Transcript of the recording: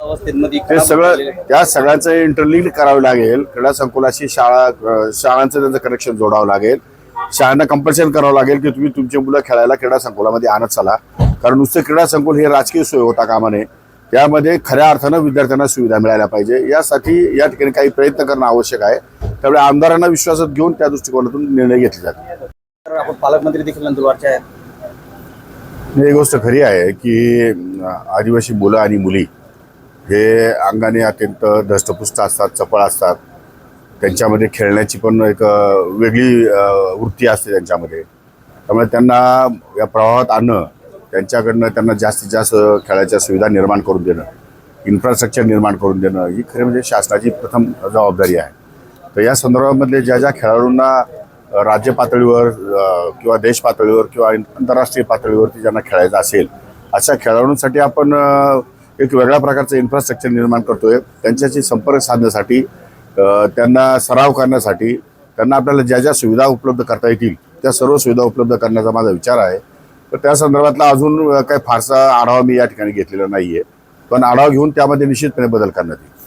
ते सगळं त्या सगळ्यांचं इंटरलिंक करावं लागेल. क्रीडा संकुलाशी शाळा शाळांचं त्यांचं कनेक्शन जोडावं लागेल. शाळांना कंपल्शन करावं लागेल की तुम्ही तुमची मुलं खेळायला क्रीडा संकुलामध्ये आणत चला. कारण नुसतं क्रीडा संकुल हे राजकीय सोय होता कामा नये त्यामध्ये खऱ्या अर्थानं विद्यार्थ्यांना सुविधा मिळायला पाहिजे. यासाठी या ठिकाणी काही प्रयत्न करणं आवश्यक आहे. त्यामुळे आमदारांना विश्वासात घेऊन त्या दृष्टिकोनातून निर्णय घेतले जातात आपण पालकमंत्री देखील नंदुरबारचे आहेत. ही गोष्ट खरी आहे की आदिवासी मुलं आणि मुली हे अंगाने अत्यंत धष्टपुष्ट असतात चपळ असतात. त्यांच्यामध्ये खेळण्याची पण एक वेगळी वृत्ती असते त्यांच्यामध्ये. त्यामुळे त्यांना या प्रवाहात आणणं त्यांच्याकडनं त्यांना जास्तीत जास्त खेळाच्या सुविधा निर्माण करून देणं इन्फ्रास्ट्रक्चर निर्माण करून देणं ही खरी म्हणजे शासनाची प्रथम जबाबदारी आहे. तर या संदर्भामधले ज्या ज्या खेळाडूंना राज्य पातळीवर किंवा देश पातळीवर किंवा आंतरराष्ट्रीय पातळीवरती ज्यांना खेळायचं असेल अशा खेळाडूंसाठी आपण एक वेगळ्या प्रकारचं इन्फ्रास्ट्रक्चर निर्माण करतोय. त्यांच्याशी संपर्क साधण्यासाठी त्यांना सराव करण्यासाठी त्यांना आपल्याला ज्या ज्या सुविधा उपलब्ध करता येतील त्या सर्व सुविधा उपलब्ध करण्याचा माझा विचार आहे. तर त्या संदर्भातला अजून काही फारसा आढावा मी या ठिकाणी घेतलेला नाही आहे पण आढावा घेऊन त्यामध्ये निश्चितपणे बदल करण्यात येईल.